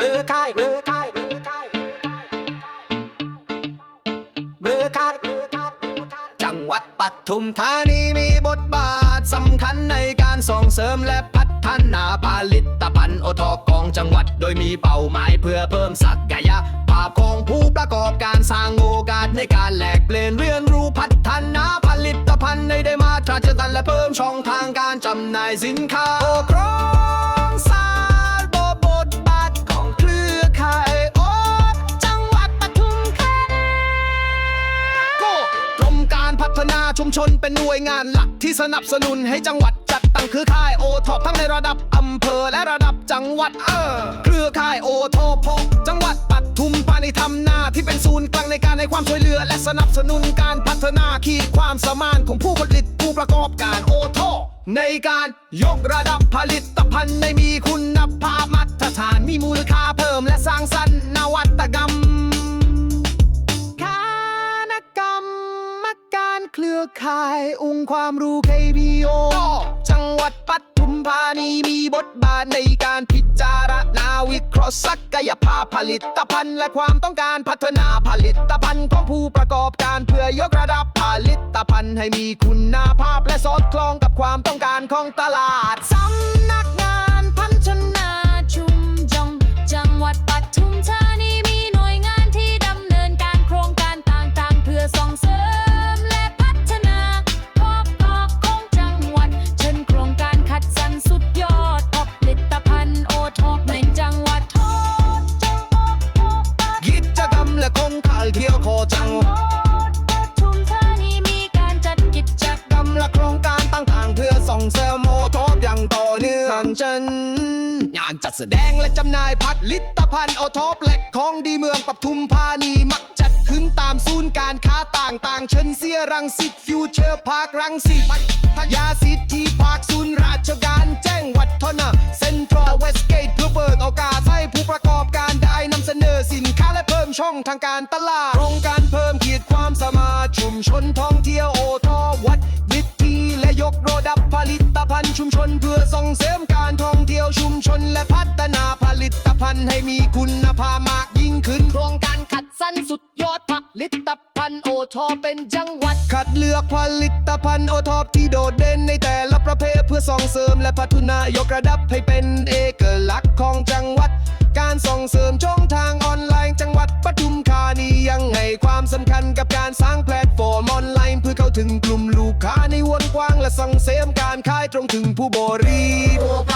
เบอคายเบอคายเบอคายเบอคายเบอร์ค่ายจังหวัดปทุมธานีมีบทบาทสำคัญในการส่งเสริมและพัฒนาผลิตภัณฑ์โอทอของจังหวัด โดยมีเป้าหมายเพื่อเพิ่มศักยภาพของผู้ประกอบการสร้างโอกาสในการแลกเปลี่ยนเรียนรู้พัฒนาผลิตภัณฑ์ในได้มาตรฐานและเพิ่มช่องทางการจำหน่ายสินค้าโอคร นเป็นหน่วยงานหลักที่สนับสนุนให้จังหวัดจัดตั้งเครือข่ายโอทอปทั้งในระดับอำเภอและระดับจังหวัดเออเครือข่ายโอทอพจังหวัดปทุมธานีทำหน้าที่เป็นศูนย์กลางในการให้ความช่วยเหลือ และสนับสนุนการพัฒนาขีดความสามารถของผู้ผลิตผู้ประกอบการโอทอปในการยกระดับผลิตภัณฑ์ในมีคุณภาพมาตรฐานมีมูลค่าเพิ่มและสร้างสรรค์ เครือข่ายองค์ความรู้ KPO จังหวัดปัทุมธานีมีบทบาทในการพิจารณาวิเคราะห์ศักยภาพผลิตภัณฑ์ และความต้องการพัฒนาผลิตภัณฑ์ของผู้ประกอบการเพื่อยกระดับผลิตภัณฑ์ให้มีคุณภาพและสอดคล้องกับความต้องการของตลาดสำ เที่ยวโคจังปทุมธานีมีการจัดกิจกรรมกรรมและโครงการต่างๆ เพื่อส่งเสริมโมทบอย่างต่อเนื่องจันงานจัดแสดงและจำหน่ายผลิตภัณฑ์โอทบและของดีเมืองปทุมธานีมักจัดขึ้นตามศูนย์การค้าต่างๆ เช่นเสียรังสิตฟิวเจอร์พาร์ครังสิตพัทยาซิตี้พาร์คศูนย์ราชการแจ้งวัฒนะเซ็นทรัลเวสเกต ช่องทางการตลาดโครงการเพิ่มขีดความสามารถชุมชนท่องเที่ยวโอทอวัดวิธีและยกระดับผลิตภัณฑ์ชุมชนเพื่อส่งเสริมการท่องเที่ยวชุมชนและพัฒนาผลิตภัณฑ์ให้มีคุณภาพมากยิ่งขึ้น โครงการขัดสรรสุดยอดผลิตภัณฑ์โอทอเป็นจังหวัด คัดเลือกผลิตภัณฑ์โอทอปที่โดดเด่นในแต่ละประเภทเพื่อส่งเสริมและพัฒนายกระดับให้เป็นเอกลักษณ์ของจังหวัด การส่งเสริมช่อง สำคัญกับการสร้างแพลตฟอร์มออนไลน์เพื่อเข้าถึงกลุ่มลูกค้าในวงกว้างและส่งเสริมการขายตรงถึงผู้บริโภค